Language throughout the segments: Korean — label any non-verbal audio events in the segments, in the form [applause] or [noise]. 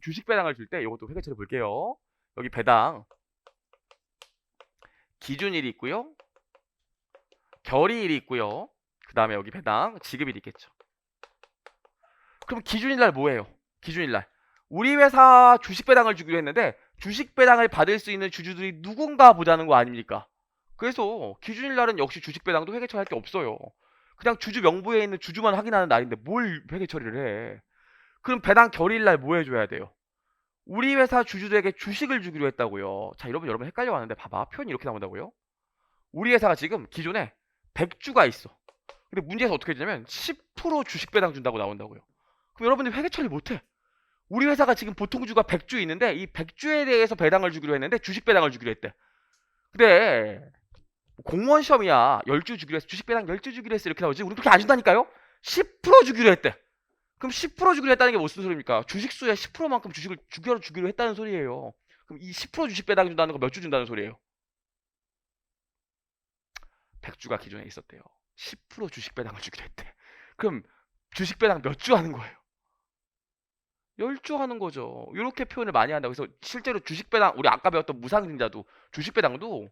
주식 배당을 줄 때 이것도 회계 처리 볼게요. 여기 배당 기준일이 있고요. 결의일이 있고요. 그 다음에 여기 배당 지급일이 있겠죠. 그럼 기준일날 뭐예요? 기준일날 우리 회사 주식 배당을 주기로 했는데 주식 배당을 받을 수 있는 주주들이 누군가 보자는 거 아닙니까? 그래서 기준일날은 역시 주식 배당도 회계 처리할 게 없어요. 그냥 주주 명부에 있는 주주만 확인하는 날인데 뭘 회계 처리를 해? 그럼 배당 결의일날 뭐 해줘야 돼요? 우리 회사 주주들에게 주식을 주기로 했다고요. 자, 여러분, 여러분 헷갈려 하는데 봐봐. 표현이 이렇게 나온다고요. 우리 회사가 지금 기존에 100주가 있어. 근데 문제에서 어떻게 되냐면 10% 주식 배당 준다고 나온다고요. 그럼 여러분들 회계 처리 못 해. 우리 회사가 지금 보통 주가 100주 있는데 이 100주에 대해서 배당을 주기로 했는데 주식 배당을 주기로 했대. 근데 공무원 시험이야. 10주 주기로 했어. 주식 배당 10주 주기로 했어. 이렇게 나오지. 우리 그렇게 안 준다니까요? 10% 주기로 했대. 그럼 10% 주기로 했다는 게 무슨 소리입니까? 주식 수의 10%만큼 주식을 주기로 주기로 했다는 소리예요. 그럼 이 10% 주식 배당 준다는 거 몇 주 준다는 소리예요? 100주가 기존에 있었대요. 10% 주식 배당을 주기로 했대. 그럼 주식 배당 몇 주 하는 거예요? 10주 하는 거죠. 이렇게 표현을 많이 한다. 그래서 실제로 주식 배당 우리 아까 배웠던 무상증자도 주식 배당도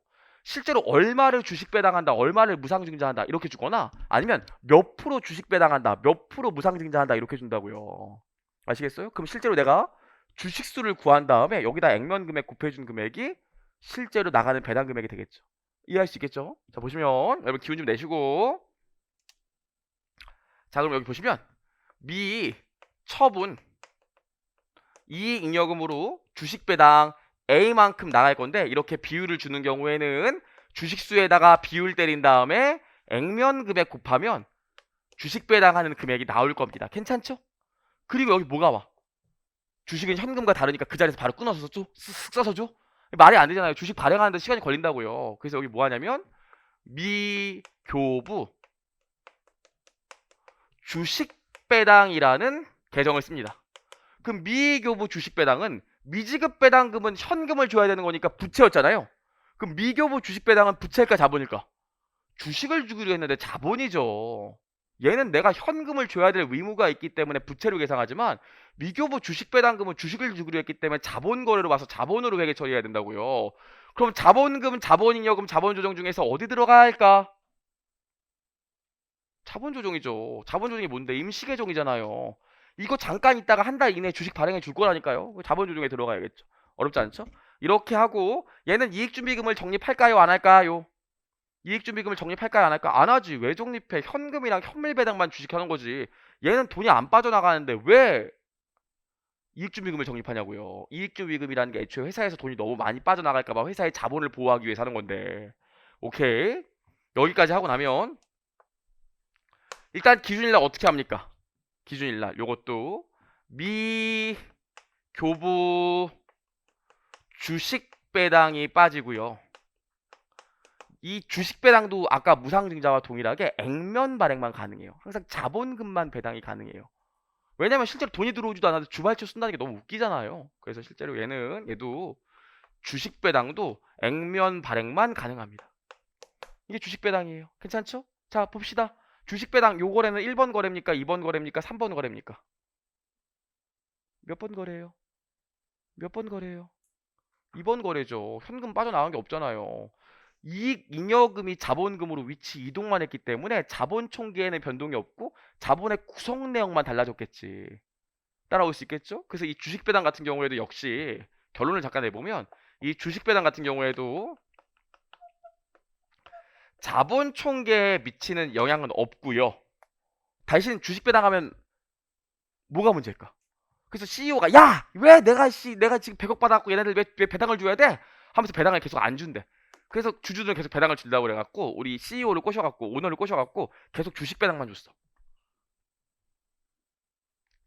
실제로 얼마를 주식 배당한다, 얼마를 무상 증자한다 이렇게 주거나 아니면 몇 프로 주식 배당한다, 몇 프로 무상 증자한다 이렇게 준다고요. 아시겠어요? 그럼 실제로 내가 주식 수를 구한 다음에 여기다 액면 금액 곱해준 금액이 실제로 나가는 배당 금액이 되겠죠. 이해할 수 있겠죠? 자 보시면 여러분 기운 좀 내시고 자 그럼 여기 보시면 미 처분 이익 잉여금으로 주식 배당 A만큼 나갈 건데 이렇게 비율을 주는 경우에는 주식수에다가 비율 때린 다음에 액면 금액 곱하면 주식 배당하는 금액이 나올 겁니다. 괜찮죠? 그리고 여기 뭐가 와? 주식은 현금과 다르니까 그 자리에서 바로 끊어서 줘? 쓱 써서 줘? 말이 안 되잖아요. 주식 발행하는데 시간이 걸린다고요. 그래서 여기 뭐 하냐면 미교부 주식 배당이라는 계정을 씁니다. 그럼 미교부 주식 배당은 미지급 배당금은 현금을 줘야 되는 거니까 부채였잖아요. 그럼 미교부 주식 배당은 부채일까 자본일까? 주식을 주기로 했는데 자본이죠. 얘는 내가 현금을 줘야 될 의무가 있기 때문에 부채로 계상하지만 미교부 주식 배당금은 주식을 주기로 했기 때문에 자본 거래로 와서 자본으로 회계 처리해야 된다고요. 그럼 자본금, 자본잉여금, 자본조정 중에서 어디 들어갈까? 자본조정이죠. 자본조정이 뭔데? 임시계정이잖아요. 이거 잠깐 있다가 한 달 이내에 주식 발행해 줄 거라니까요. 자본 조정에 들어가야겠죠. 어렵지 않죠? 이렇게 하고 얘는 이익준비금을 적립할까요? 안 할까요? 이익준비금을 적립할까요? 안 할까? 안 하지. 왜 적립해? 현금이랑 현물배당만 주식하는 거지. 얘는 돈이 안 빠져나가는데 왜 이익준비금을 적립하냐고요. 이익준비금이라는 게 애초에 회사에서 돈이 너무 많이 빠져나갈까봐 회사의 자본을 보호하기 위해 사는 건데. 오케이. 여기까지 하고 나면 일단 기준일날 어떻게 합니까? 기준일날 요것도 미 교부 주식 배당이 빠지고요. 이 주식 배당도 아까 무상증자와 동일하게 액면 발행만 가능해요. 항상 자본금만 배당이 가능해요. 왜냐면 실제로 돈이 들어오지도 않아도 주발초 쓴다는 게 너무 웃기잖아요. 그래서 실제로 얘는 얘도 주식 배당도 액면 발행만 가능합니다. 이게 주식 배당이에요. 괜찮죠? 자 봅시다. 주식 배당 요 거래는 1번 거래입니까? 2번 거래입니까? 3번 거래입니까? 몇 번 거래예요? 몇 번 거래예요? 2번 거래죠. 현금 빠져나간 게 없잖아요. 이익 잉여금이 자본금으로 위치 이동만 했기 때문에 자본 총계에는 변동이 없고 자본의 구성 내용만 달라졌겠지. 따라올 수 있겠죠? 그래서 이 주식 배당 같은 경우에도 역시 결론을 잠깐 내보면 이 주식 배당 같은 경우에도 자본 총계에 미치는 영향은 없고요. 대신 주식 배당하면 뭐가 문제일까? 그래서 CEO가 야 왜 내가 씨 내가 지금 100억 받았고 얘네들 왜, 왜 배당을 줘야 돼? 하면서 배당을 계속 안 준대. 그래서 주주들은 계속 배당을 준다고 그래갖고 우리 CEO를 꼬셔갖고 오너를 꼬셔갖고 계속 주식 배당만 줬어.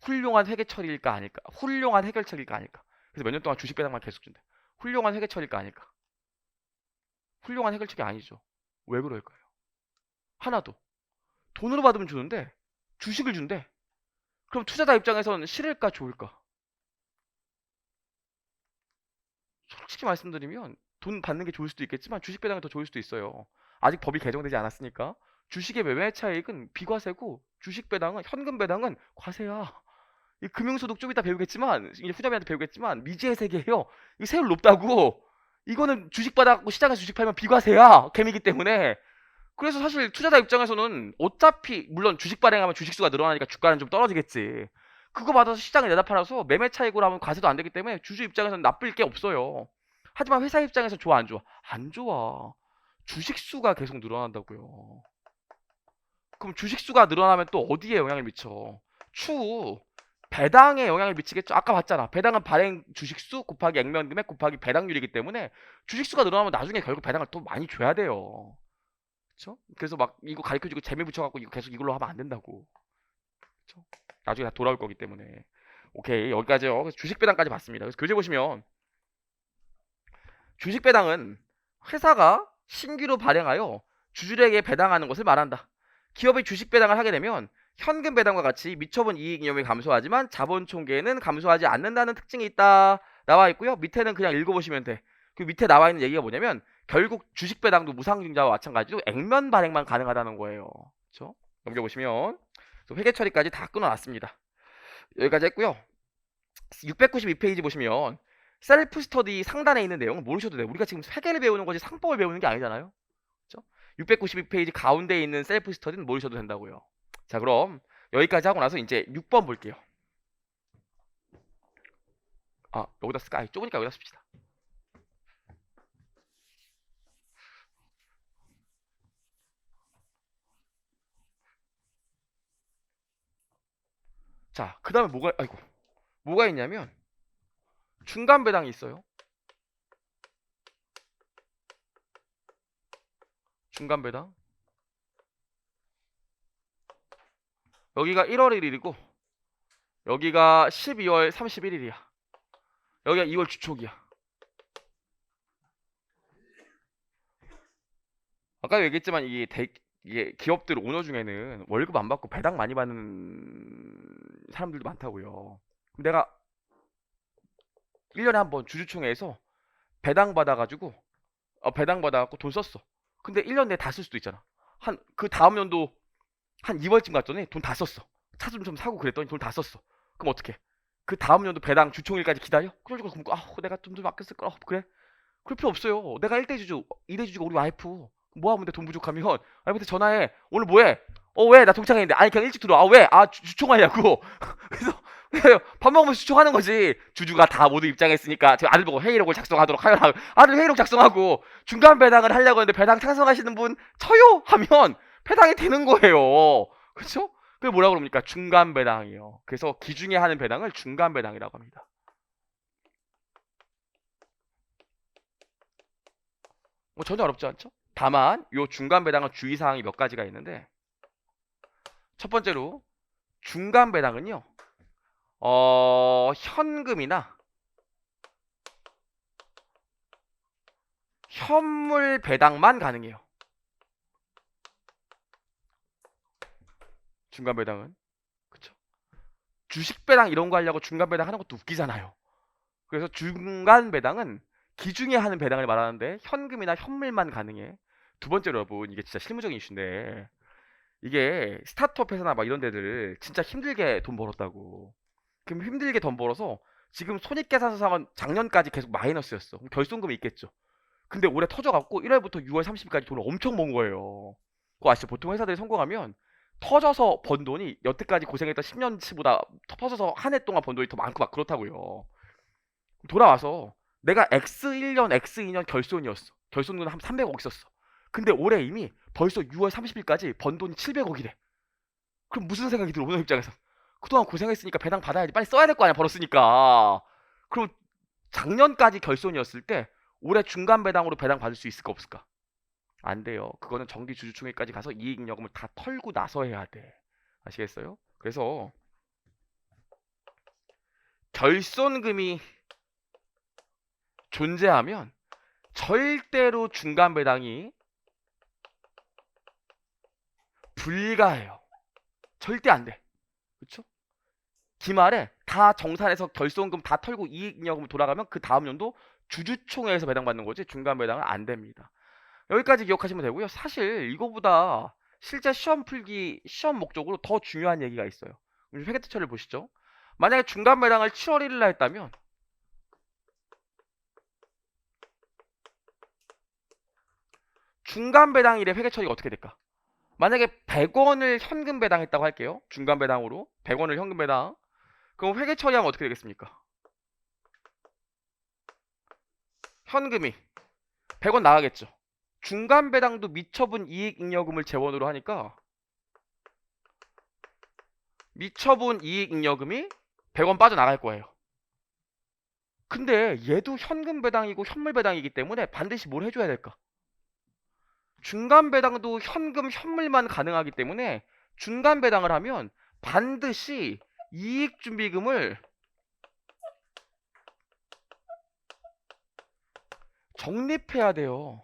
훌륭한 회계 처리일까 아닐까? 훌륭한 해결 처리일까 아닐까? 그래서 몇 년 동안 주식 배당만 계속 준대. 훌륭한 회계 처리일까 아닐까? 훌륭한 해결 처리 아니죠. 왜 그럴까요? 하나도 돈으로 받으면 주는데 주식을 준대. 그럼 투자자 입장에서는 싫을까 좋을까? 솔직히 말씀드리면 돈 받는 게 좋을 수도 있겠지만 주식 배당이 더 좋을 수도 있어요. 아직 법이 개정되지 않았으니까 주식의 매매 차익은 비과세고 주식 배당은 현금 배당은 과세야. 이 금융소득 좀 이따 배우겠지만 이제 후자비한테 배우겠지만 미지의 세계예요. 이 세율 높다고 이거는 주식 받아갖고 시장에서 주식 팔면 비과세야 개미기 때문에 그래서 사실 투자자 입장에서는 어차피 물론 주식 발행하면 주식수가 늘어나니까 주가는 좀 떨어지겠지. 그거 받아서 시장에 내다 팔아서 매매 차익으로 하면 과세도 안 되기 때문에 주주 입장에서는 나쁠 게 없어요. 하지만 회사 입장에서 좋아 안 좋아? 안 좋아. 주식수가 계속 늘어난다고요. 그럼 주식수가 늘어나면 또 어디에 영향을 미쳐? 추후 배당에 영향을 미치겠죠. 아까 봤잖아. 배당은 발행 주식수 곱하기 액면 금액 곱하기 배당률이기 때문에 주식수가 늘어나면 나중에 결국 배당을 또 많이 줘야 돼요. 그렇죠? 그래서 막 이거 가르쳐 주고 재미 붙여 갖고 이거 계속 이걸로 하면 안 된다고. 그렇죠? 나중에 다 돌아올 거기 때문에. 오케이. 여기까지요. 주식 배당까지 봤습니다. 그래서 교재 보시면 주식 배당은 회사가 신규로 발행하여 주주에게 배당하는 것을 말한다. 기업이 주식 배당을 하게 되면 현금 배당과 같이 미처분 이익 이념이 감소하지만 자본 총계는 감소하지 않는다는 특징이 있다. 나와 있고요. 밑에는 그냥 읽어보시면 돼. 그 밑에 나와 있는 얘기가 뭐냐면 결국 주식 배당도 무상증자와 마찬가지로 액면 발행만 가능하다는 거예요. 그렇죠? 넘겨보시면 회계 처리까지 다 끊어놨습니다. 여기까지 했고요. 692페이지 보시면 셀프 스터디 상단에 있는 내용은 모르셔도 돼요. 우리가 지금 회계를 배우는 거지 상법을 배우는 게 아니잖아요. 그렇죠? 692페이지 가운데에 있는 셀프 스터디는 모르셔도 된다고요. 자, 그럼 여기까지 하고 나서 이제 6번 볼게요. 아, 여기다 쓸까? 아, 좁으니까 여기다 씁시다. 자, 그 다음에 뭐가, 아이고, 뭐가 있냐면, 중간 배당이 있어요. 중간 배당. 여기가 1월 1일이고, 여기가 12월 31일이야. 여기가 2월 주촉이야. 아까 얘기했지만 이게 대, 이게 기업들 오너 중에는 월급 안 받고 배당 많이 받는 사람들도 많다고요. 내가 1년에 한 번 주주총회에서 배당 받아가지고 어, 배당 받아갖고 돈 썼어. 근데 1년 내에 다 쓸 수도 있잖아. 한 그 다음 연도 한 2월쯤 갔더니 돈 다 썼어. 차 좀 좀 사고 그랬더니 돈 다 썼어. 그럼 어떡해? 그 다음 연도 배당 주총일까지 기다려? 그래가지고 그럼 아 내가 좀 좀 아껴 쓸 거라 그래? 그럴 필요 없어요. 내가 1대 주주, 2대 주주가 우리 와이프. 뭐 하면 돼? 돈 부족하면 와이프한테 전화해. 오늘 뭐해? 어 왜? 나 동창회인데. 아니 그냥 일찍 들어와. 아, 왜? 아 주, 주총하냐고. [laughs] 그래서 밥 먹으면서 주총하는 거지. 주주가 다 모두 입장했으니까 저 아들 보고 회의록을 작성하도록 하여라. 아들 회의록 작성하고 중간 배당을 하려고 했는데 배당 찬성하시는 분 쳐요 하면 배당이 되는 거예요. [laughs] 그렇죠? 그게 뭐라고 그럽니까? 중간 배당이요. 그래서 기중에 하는 배당을 중간 배당이라고 합니다. 뭐 전혀 어렵지 않죠? 다만 요 중간 배당은 주의 사항이 몇 가지가 있는데 첫 번째로 중간 배당은요. 어, 현금이나 현물 배당만 가능해요. 중간 배당은 그쵸? 주식 배당 이런 거 하려고 중간 배당 하는 것도 웃기잖아요. 그래서 중간 배당은 기중에 하는 배당을 말하는데 현금이나 현물만 가능해. 두 번째로 여러분 이게 진짜 실무적인 이슈인데 이게 스타트업 회사나 막 이런 데들 진짜 힘들게 돈 벌었다고. 그럼 힘들게 돈 벌어서 지금 손익계산서상은 작년까지 계속 마이너스였어. 결손금이 있겠죠. 근데 올해 터져갖고 1월부터 6월 30일까지 돈을 엄청 번 거예요. 그거 아시죠? 보통 회사들이 성공하면 터져서 번 돈이 여태까지 고생했던 10년치보다 터져서 한 해 동안 번 돈이 더 많고 막 그렇다고요. 돌아와서 내가 X1년, X2년 결손이었어. 결손은 한 300억 있었어. 근데 올해 이미 벌써 6월 30일까지 번 돈이 700억이래. 그럼 무슨 생각이 들어, 오너 입장에서? 그동안 고생했으니까 배당 받아야지. 빨리 써야 될 거 아니야, 벌었으니까. 그럼 작년까지 결손이었을 때 올해 중간 배당으로 배당 받을 수 있을까 없을까? 안 돼요. 그거는 정기 주주총회까지 가서 이익잉여금을 다 털고 나서 해야 돼. 아시겠어요? 그래서 결손금이 존재하면 절대로 중간 배당이 불가해요. 절대 안 돼. 그쵸? 기말에 다 정산해서 결손금 다 털고 이익잉여금 돌아가면 그 다음 연도 주주총회에서 배당받는 거지 중간 배당은 안 됩니다. 여기까지 기억하시면 되고요. 사실 이거보다 실제 시험 풀기 시험 목적으로 더 중요한 얘기가 있어요. 회계특처를 보시죠. 만약에 중간 배당을 7월 1일 날 했다면 중간 배당일에 회계 처리가 어떻게 될까? 만약에 100원을 현금 배당했다고 할게요. 중간 배당으로 100원을 현금 배당. 그럼 회계 처리하면 어떻게 되겠습니까? 현금이 100원 나가겠죠. 중간 배당도 미처분 이익 잉여금을 재원으로 하니까 미처분 이익 잉여금이 100원 빠져나갈 거예요. 근데 얘도 현금 배당이고 현물 배당이기 때문에 반드시 뭘 해줘야 될까? 중간 배당도 현금 현물만 가능하기 때문에 중간 배당을 하면 반드시 이익 준비금을 적립해야 돼요.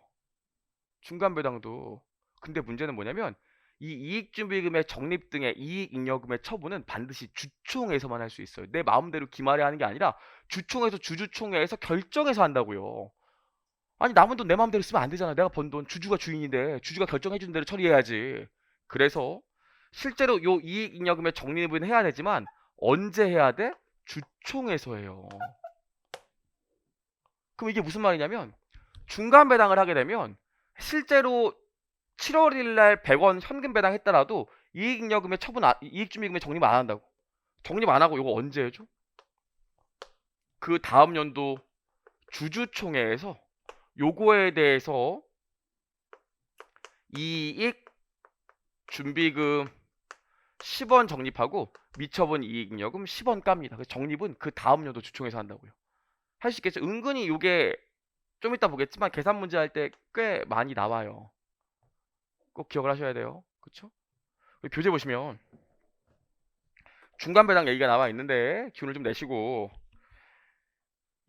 중간 배당도. 근데 문제는 뭐냐면 이 이익 준비금의 적립 등의 이익 잉여금의 처분은 반드시 주총에서만 할 수 있어요. 내 마음대로 기말에 하는 게 아니라 주총에서 주주총회에서 결정해서 한다고요. 아니 남은 돈 내 마음대로 쓰면 안 되잖아. 내가 번 돈 주주가 주인인데 주주가 결정해 준 대로 처리해야지. 그래서 실제로 요 이익 잉여금의 적립은 해야 되지만 언제 해야 돼? 주총에서 해요. 그럼 이게 무슨 말이냐면 중간 배당을 하게 되면 실제로 7월 1일 날 100원 현금 배당했더라도 이익 잉여금의 처분 아- 이익 준비금의 적립 안 한다고. 적립 안 하고 이거 언제 해줘? 그 다음 연도 주주총회에서 요거에 대해서 이익 준비금 10원 적립하고 미처분 이익잉여금 10원 깝니다. 그래서 적립은 그 다음 연도 주총에서 한다고요. 할 수 있겠죠? 은근히 요게 좀 이따 보겠지만 계산 문제 할 때 꽤 많이 나와요. 꼭 기억을 하셔야 돼요. 여기 교재 보시면 중간 배당 얘기가 나와 있는데 기운을 좀 내시고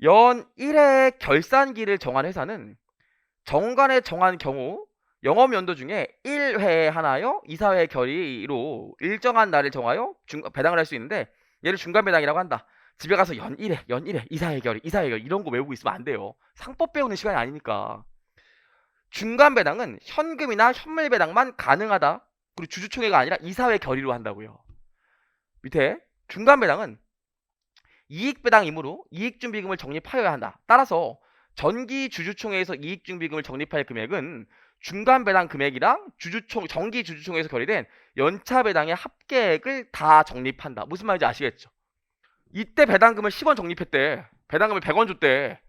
연 1회 결산기를 정한 회사는 정관에 정한 경우 영업 연도 중에 1회 하나요? 이사회 결의로 일정한 날을 정하여 중, 배당을 할 수 있는데 얘를 중간 배당이라고 한다. 집에 가서 연 1회, 연 1회, 이사회 결의, 이사회 결의 이런 거 외우고 있으면 안 돼요. 상법 배우는 시간이 아니니까. 중간 배당은 현금이나 현물 배당만 가능하다. 그리고 주주총회가 아니라 이사회 결의로 한다고요. 밑에 중간 배당은 이익 배당이므로 이익 준비금을 적립하여야 한다. 따라서 전기 주주총회에서 이익 준비금을 적립할 금액은 중간 배당 금액이랑 주주총 정기 주주총회에서 결의된 연차 배당의 합계액을 다 적립한다. 무슨 말인지 아시겠죠? 이때 배당금을 10원 적립했대. 배당금을 100원 줬대.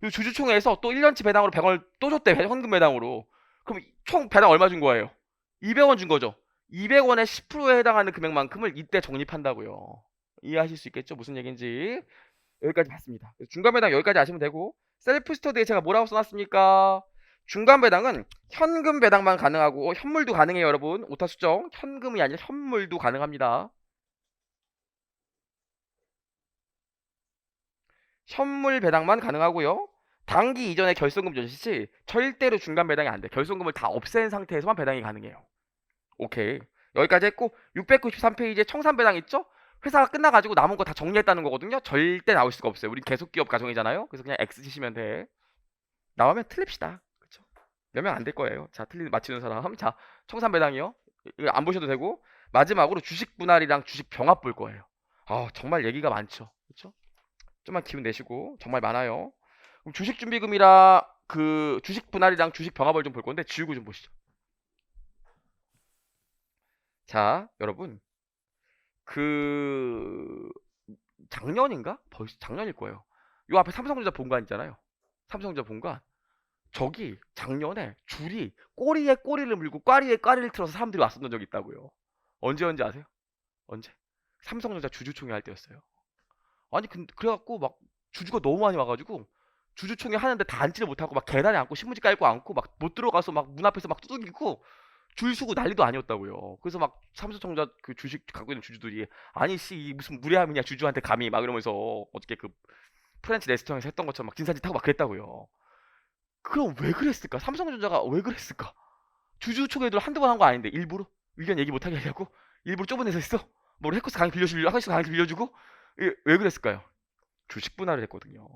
그리고 주주총회에서 또 1년치 배당으로 100원을 또 줬대. 현금 배당으로. 그럼 총 배당 얼마 준 거예요? 200원 준 거죠. 200원의 10%에 해당하는 금액만큼을 이때 적립한다고요. 이해하실 수 있겠죠? 무슨 얘기인지. 여기까지 봤습니다. 중간 배당 여기까지 아시면 되고 셀프 스터디에 제가 뭐라고 써놨습니까? 중간 배당은 현금 배당만 가능하고 현물도 가능해요, 여러분. 오타 수정. 현금이 아니라 현물도 가능합니다. 현물 배당만 가능하고요. 당기 이전에 결손금 전시 시 절대로 중간 배당이 안 돼. 결손금을 다 없앤 상태에서만 배당이 가능해요. 오케이. 여기까지 했고 693페이지에 청산 배당 있죠? 회사가 끝나가지고 남은 거 다 정리했다는 거거든요. 절대 나올 수가 없어요. 우린 계속 기업 가정이잖아요. 그래서 그냥 X 치시면 돼. 나오면 틀립시다. 그쵸? 몇명 안 될 거예요. 자, 틀린 맞히는 사람. 자, 청산 배당이요. 이거 안 보셔도 되고 마지막으로 주식 분할이랑 주식 병합 볼 거예요. 아, 정말 얘기가 많죠. 그쵸? 좀만 기운 내시고 정말 많아요. 그럼 주식 준비금이랑 그 주식 분할이랑 주식 병합을 좀 볼 건데 지우고 좀 보시죠. 자, 여러분. 그 작년인가? 벌써 작년일 거예요. 요 앞에 삼성전자 본관 있잖아요. 삼성전자 본관. 저기 작년에 줄이 꼬리에 꼬리를 물고 꽈리에 꽈리를 틀어서 사람들이 왔었던 적이 있다고요. 언제 언제 아세요? 언제? 삼성전자 주주총회 할 때였어요. 아니 근 그래갖고 막 주주가 너무 많이 와가지고 주주총회 하는데 다 앉지를 못하고 막 계단에 앉고 신문지 깔고 앉고 막 못 들어가서 막 문 앞에서 막 두들기고 줄 서고 난리도 아니었다고요. 그래서 막 삼성전자 그 주식 갖고 있는 주주들이 아니 씨이 무슨 무례함이냐 주주한테 감히 막 이러면서 어떻게 그 프렌치 레스토랑에서 했던 것처럼 막 진산지 타고 막 그랬다고요. 그럼 왜 그랬을까? 삼성전자가 왜 그랬을까? 주주총회들 한두 번 한 거 아닌데 일부러 의견 얘기 못하게 하려고 일부러 좁은 데서 했어? 뭐 해커스 강의 빌려주려 해커스 강의 빌려주고 이- 왜 그랬을까요? 주식 분할을 했거든요.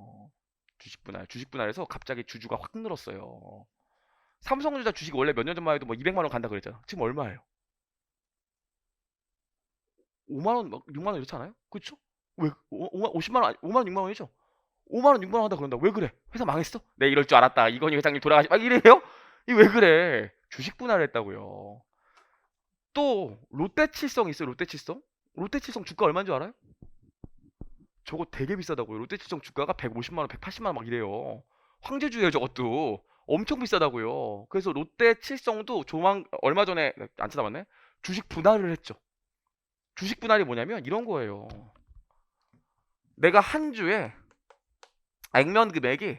주식 분할, 주식 분할해서 갑자기 주주가 확 늘었어요. 삼성전자 주식 원래 몇 년 전만 해도 뭐 200만 원 간다 그랬잖아. 지금 얼마예요? 5만 원, 막 6만 원 이렇지 않아요? 그렇죠? 왜 5만 50만 원 5만 원 6만 원이죠? 5만 원 6만 원 한다 그런다. 왜 그래? 회사 망했어? 내 이럴 줄 알았다. 이건희 회장님 돌아가시 막 이래요? 이 왜 그래? 주식 분할을 했다고요. 또 롯데 칠성 있어요. 롯데 칠성? 롯데 칠성 주가 얼마인 줄 알아요? 저거 되게 비싸다고요. 롯데칠성 주가가 150만 원, 180만 원 막 이래요. 황제주예요, 저것도. 엄청 비싸다고요. 그래서 롯데칠성도 조만 얼마 전에 안 찾아봤네. 주식 분할을 했죠. 주식 분할이 뭐냐면 이런 거예요. 내가 한 주에 액면 금액이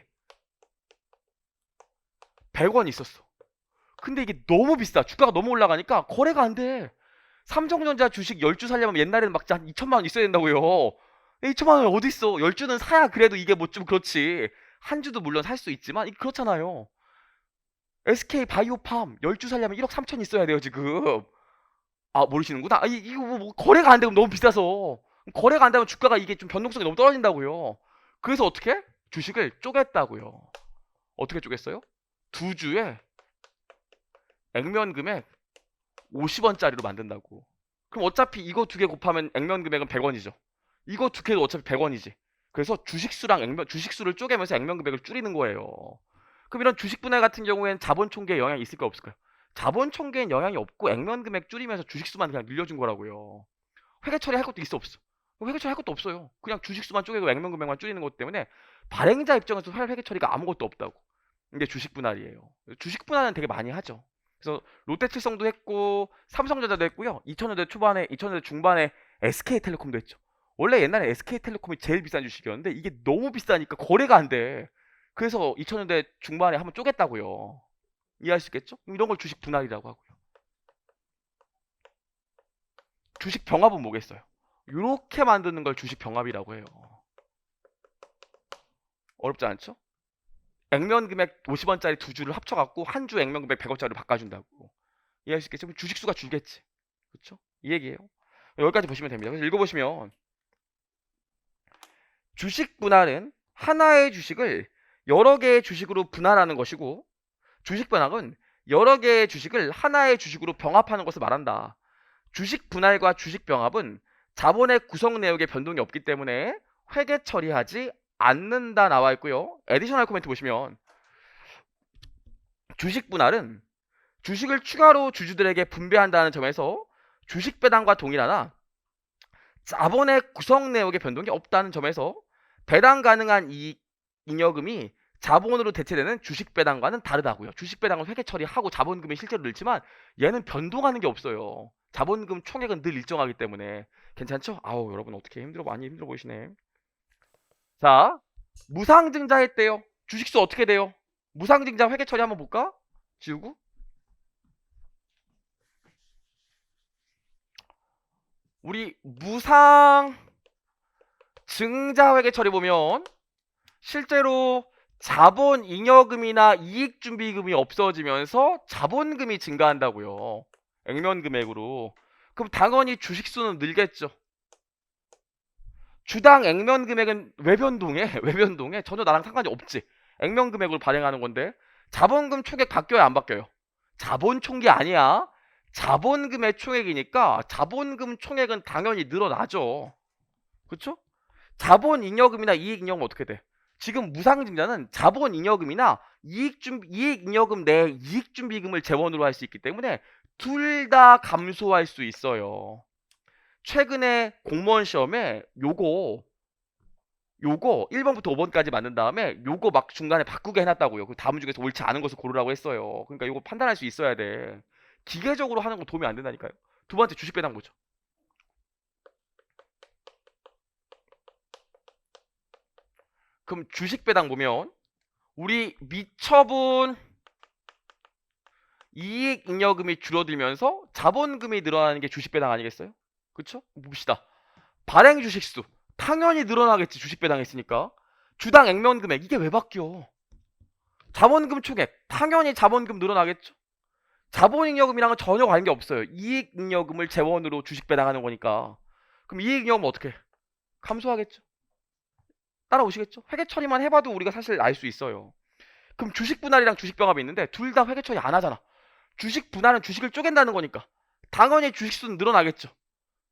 100원 있었어. 근데 이게 너무 비싸. 주가가 너무 올라가니까 거래가 안 돼. 삼성전자 주식 10주 살려면 옛날에는 막 한 2천만 원 있어야 된다고요. 2천만 원 어디 있어? 10주는 사야 그래도 이게 뭐 좀 그렇지. 한 주도 물론 살 수 있지만 그렇잖아요. SK 바이오팜 10주 살려면 1억 3천 있어야 돼요, 지금. 아, 모르시는구나. 아, 이, 이거 뭐, 뭐 거래가 안 되면 너무 비싸서. 거래가 안 되면 주가가 이게 좀 변동성이 너무 떨어진다고요. 그래서 어떻게? 주식을 쪼갰다고요. 어떻게 쪼갰어요? 두 주에 액면 금액 50원짜리로 만든다고. 그럼 어차피 이거 두 개 곱하면 액면 금액은 100원이죠. 이거 두 개도 어차피 100원이지. 그래서 주식수랑 액면, 주식수를 쪼개면서 액면 금액을 줄이는 거예요. 그럼 이런 주식 분할 같은 경우에는 자본 총계에 영향이 있을까 없을까요? 자본 총계엔 영향이 없고 액면 금액 줄이면서 주식수만 그냥 늘려준 거라고요. 회계 처리할 것도 있어 없어? 회계 처리할 것도 없어요. 그냥 주식수만 쪼개고 액면 금액만 줄이는 것 때문에 발행자 입장에서 할 회계 처리가 아무것도 없다고. 이게 주식 분할이에요. 주식 분할은 되게 많이 하죠. 그래서 롯데칠성도 했고 삼성전자도 했고요. 2000년대 초반에 2000년대 중반에 SK텔레콤도 했죠. 원래 옛날에 SK텔레콤이 제일 비싼 주식이었는데 이게 너무 비싸니까 거래가 안 돼. 그래서 2000년대 중반에 한번 쪼갰다고요. 이해할 수 있겠죠? 이런 걸 주식 분할이라고 하고요. 주식 병합은 뭐겠어요? 이렇게 만드는 걸 주식 병합이라고 해요. 어렵지 않죠? 액면 금액 50원짜리 두 주를 합쳐갖고 한 주 액면 금액 100원짜리로 바꿔준다고. 이해할 수 있겠죠? 주식수가 줄겠지. 그렇죠? 이 얘기예요. 여기까지 보시면 됩니다. 그래서 읽어보시면 주식 분할은 하나의 주식을 여러 개의 주식으로 분할하는 것이고 주식 분할은 여러 개의 주식을 하나의 주식으로 병합하는 것을 말한다. 주식 분할과 주식 병합은 자본의 구성 내역에 변동이 없기 때문에 회계 처리하지 않는다 나와 있고요. 에디셔널 코멘트 보시면 주식 분할은 주식을 추가로 주주들에게 분배한다는 점에서 주식 배당과 동일하나 자본의 구성 내역에 변동이 없다는 점에서 배당 가능한 이익 잉여금이 자본으로 대체되는 주식 배당과는 다르다고요. 주식 배당은 회계 처리하고 자본금이 실제로 늘지만 얘는 변동하는 게 없어요. 자본금 총액은 늘 일정하기 때문에 괜찮죠? 아우 여러분 어떻게 힘들어 많이 힘들어 보이시네. 자 무상증자 했대요. 주식수 어떻게 돼요? 무상증자 회계 처리 한번 볼까? 지우고 우리 무상 증자 회계 처리 보면 실제로 자본 잉여금이나 이익 준비금이 없어지면서 자본금이 증가한다고요. 액면 금액으로. 그럼 당연히 주식 수는 늘겠죠. 주당 액면 금액은 외변동에 [laughs] 외변동에 전혀 나랑 상관이 없지. 액면 금액으로 발행하는 건데 자본금 총액 바뀌어요 안 바뀌어요? 자본 총계 아니야. 자본금의 총액이니까 자본금 총액은 당연히 늘어나죠. 그렇죠? 자본 잉여금이나 이익 잉여금 어떻게 돼? 지금 무상증자는 자본 잉여금이나 이익 준 이익 잉여금 내 이익 준비금을 재원으로 할 수 있기 때문에 둘 다 감소할 수 있어요. 최근에 공무원 시험에 요거 요거 1번부터 5번까지 만든 다음에 요거 막 중간에 바꾸게 해놨다고요. 그 다음 중에서 옳지 않은 것을 고르라고 했어요. 그러니까 요거 판단할 수 있어야 돼. 기계적으로 하는 거 도움이 안 된다니까요. 두 번째 주식 배당 보죠. 그럼 주식 배당 보면 우리 미처분 이익 잉여금이 줄어들면서 자본금이 늘어나는 게 주식 배당 아니겠어요? 그쵸? 봅시다. 발행 주식 수 당연히 늘어나겠지 주식 배당 했으니까 주당 액면 금액 이게 왜 바뀌어? 자본금 총액 당연히 자본금 늘어나겠죠. 자본 잉여금이랑은 전혀 관계 없어요. 이익 잉여금을 재원으로 주식 배당하는 거니까. 그럼 이익 잉여금 어떻게? 감소하겠죠. 따라오시겠죠? 회계 처리만 해봐도 우리가 사실 알 수 있어요. 그럼 주식 분할이랑 주식 병합이 있는데 둘 다 회계 처리 안 하잖아. 주식 분할은 주식을 쪼갠다는 거니까 당연히 주식 수는 늘어나겠죠.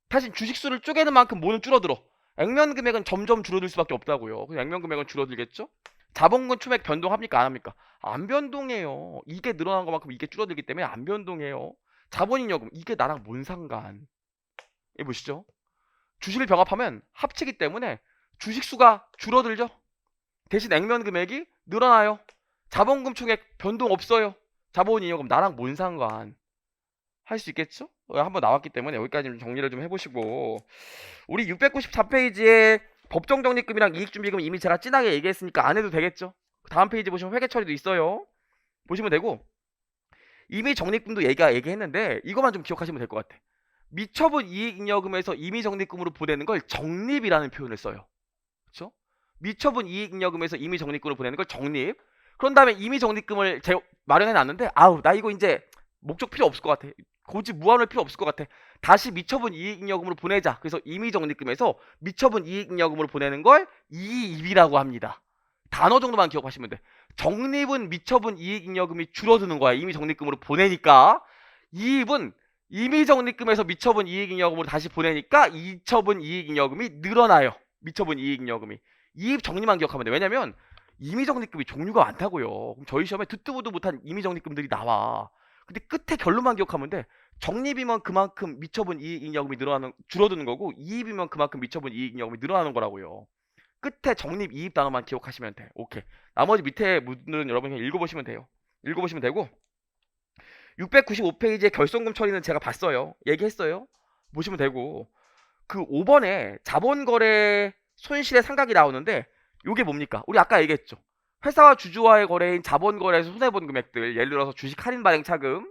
대신 주식 수를 쪼개는 만큼 뭐는 줄어들어. 액면 금액은 점점 줄어들 수밖에 없다고요. 액면 금액은 줄어들겠죠? 자본금 추맥 변동합니까? 안 합니까? 안 변동해요. 이게 늘어난 것만큼 이게 줄어들기 때문에 안 변동해요. 자본잉여금 이게 나랑 뭔 상관? 이 보시죠. 주식을 병합하면 합치기 때문에 주식 수가 줄어들죠. 대신 액면 금액이 늘어나요. 자본금 총액 변동 없어요. 자본잉여금 나랑 뭔 상관? 할 수 있겠죠? 어, 한번 나왔기 때문에 여기까지 좀 정리를 좀 해보시고 우리 694페이지에 법정 적립금이랑 이익준비금 이미 제가 진하게 얘기했으니까 안 해도 되겠죠? 다음 페이지 보시면 회계 처리도 있어요. 보시면 되고 이미 적립금도 얘기가 얘기했는데 이것만 좀 기억하시면 될 것 같아. 미처분 이익잉여금에서 이미 적립금으로 보내는 걸 적립이라는 표현을 써요. 그렇죠? 미처분 이익잉여금에서 이미 적립금으로 보내는 걸 적립. 그런 다음에 이미 적립금을 제 마련해 놨는데 아우 나 이거 이제 목적 필요 없을 것 같아. 굳이 무한할 필요 없을 것 같아. 다시 미처분 이익잉여금으로 보내자. 그래서 이미 적립금에서 미처분 이익잉여금으로 보내는 걸 이입이라고 합니다. 단어 정도만 기억하시면 돼. 적립은 미처분 이익잉여금이 줄어드는 거야. 이미 적립금으로 보내니까. 이입은 이미 적립금에서 미처분 이익잉여금으로 다시 보내니까 이처분 이익잉여금이 늘어나요. 미처분 이익잉여금이. 이입 적립만 기억하면 돼. 왜냐면 이미 적립금이 종류가 많다고요. 그럼 저희 시험에 듣도 보도 못한 이미 적립금들이 나와. 근데 끝에 결론만 기억하면 돼. 적립이면 그만큼 미처분 이익잉여금이 늘어나는 줄어드는 거고 이입이면 그만큼 미처분 이익잉여금이 늘어나는 거라고요. 끝에 적립 이입 단어만 기억하시면 돼. 오케이. 나머지 밑에 문은 여러분 그냥 읽어보시면 돼요. 읽어보시면 되고 695페이지의 결손금 처리는 제가 봤어요. 얘기했어요. 보시면 되고 그 5번에 자본거래 손실의 상각이 나오는데 이게 뭡니까? 우리 아까 얘기했죠. 회사와 주주와의 거래인 자본거래에서 손해본 금액들 예를 들어서 주식 할인 발행 차금,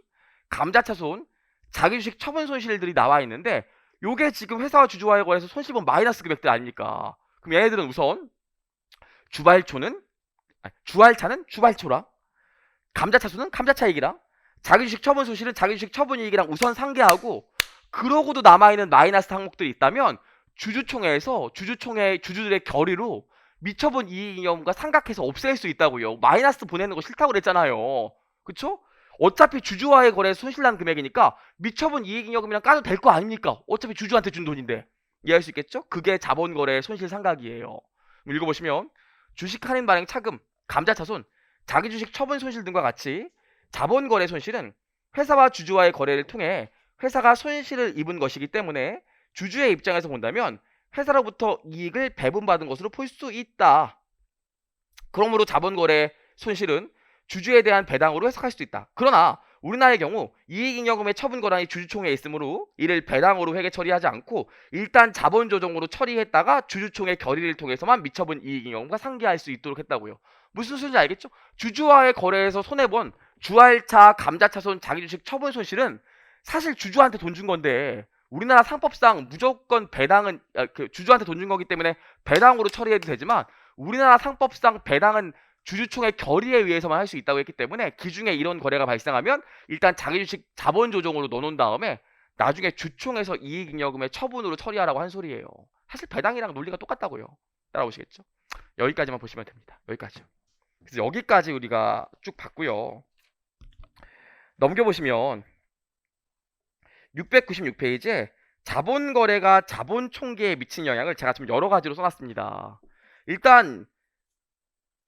감자차손, 자기주식 처분 손실들이 나와 있는데 요게 지금 회사와 주주와의 거래에서 손실 본 마이너스 금액들 아닙니까? 그럼 얘네들은 우선 주발초는 아니, 주할차는 주발초랑 감자차수는 감자차익이랑 자기주식 처분 손실은 자기주식 처분이익이랑 우선 상계하고 그러고도 남아있는 마이너스 항목들이 있다면 주주총회에서 주주총회 주주들의 결의로 미처분 이익잉여금과 상각해서 없앨 수 있다고요. 마이너스 보내는 거 싫다고 그랬잖아요. 그쵸? 어차피 주주와의 거래 손실난 금액이니까 미처분 이익잉여금이랑 까도 될 거 아닙니까? 어차피 주주한테 준 돈인데. 이해할 수 있겠죠? 그게 자본거래 손실 상각이에요. 읽어보시면 주식 할인 발행 차금, 감자차손, 자기 주식 처분 손실 등과 같이 자본거래 손실은 회사와 주주와의 거래를 통해 회사가 손실을 입은 것이기 때문에 주주의 입장에서 본다면 회사로부터 이익을 배분받은 것으로 볼 수 있다. 그러므로 자본거래 손실은 주주에 대한 배당으로 해석할 수 있다. 그러나 우리나라의 경우 이익잉여금의 처분 권한이 주주총회에 있으므로 이를 배당으로 회계 처리하지 않고 일단 자본 조정으로 처리했다가 주주총회 결의를 통해서만 미처분 이익잉여금과 상계할 수 있도록 했다고요. 무슨 소리인지 알겠죠? 주주와의 거래에서 손해본 주할차, 감자차손, 자기주식 처분 손실은 사실 주주한테 돈 준 건데 우리나라 상법상 무조건 배당은 아, 그 주주한테 돈 준 거기 때문에 배당으로 처리해도 되지만 우리나라 상법상 배당은 주주총회 결의에 의해서만 할 수 있다고 했기 때문에 기중에 이런 거래가 발생하면 일단 자기 주식 자본 조정으로 넣어놓은 다음에 나중에 주총에서 이익잉여금의 처분으로 처리하라고 한 소리예요. 사실 배당이랑 논리가 똑같다고요. 따라오시겠죠? 여기까지만 보시면 됩니다. 여기까지. 그래서 여기까지 우리가 쭉 봤고요. 넘겨보시면 696페이지에 자본 거래가 자본 총계에 미친 영향을 제가 좀 여러 가지로 써놨습니다. 일단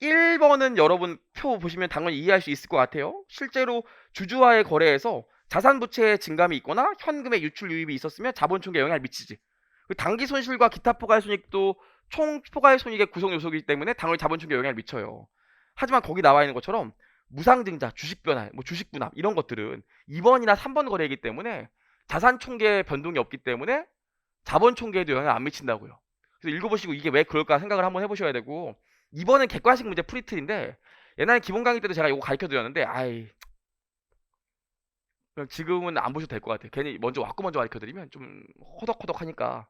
1번은 여러분 표 보시면 당연히 이해할 수 있을 것 같아요. 실제로 주주와의 거래에서 자산 부채의 증감이 있거나 현금의 유출 유입이 있었으면 자본 총계에 영향을 미치지. 그 단기 손실과 기타 포괄 손익도 총 포괄 손익의 구성 요소이기 때문에 당연히 자본 총계에 영향을 미쳐요. 하지만 거기 나와 있는 것처럼 무상증자, 주식 변환, 뭐 주식 분합 이런 것들은 2번이나 3번 거래이기 때문에 자산 총계 변동이 없기 때문에 자본 총계에도 영향을 안 미친다고요. 그래서 읽어보시고 이게 왜 그럴까 생각을 한번 해보셔야 되고 이번은 객관식 문제 프리틀인데 옛날에 기본 강의 때도 제가 이거 가르쳐 드렸는데 아이 지금은 안 보셔도 될 것 같아요. 괜히 먼저 왔고 먼저 가르쳐 드리면 좀 허덕허덕하니까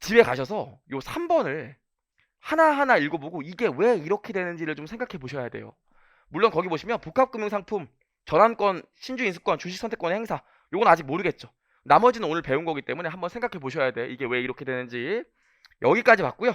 집에 가셔서 요 3번을 하나하나 읽어보고 이게 왜 이렇게 되는지를 좀 생각해 보셔야 돼요. 물론 거기 보시면 복합금융상품, 전환권, 신주인수권, 주식선택권의 행사 요건 아직 모르겠죠. 나머지는 오늘 배운 거기 때문에 한번 생각해 보셔야 돼. 이게 왜 이렇게 되는지. 여기까지 봤고요.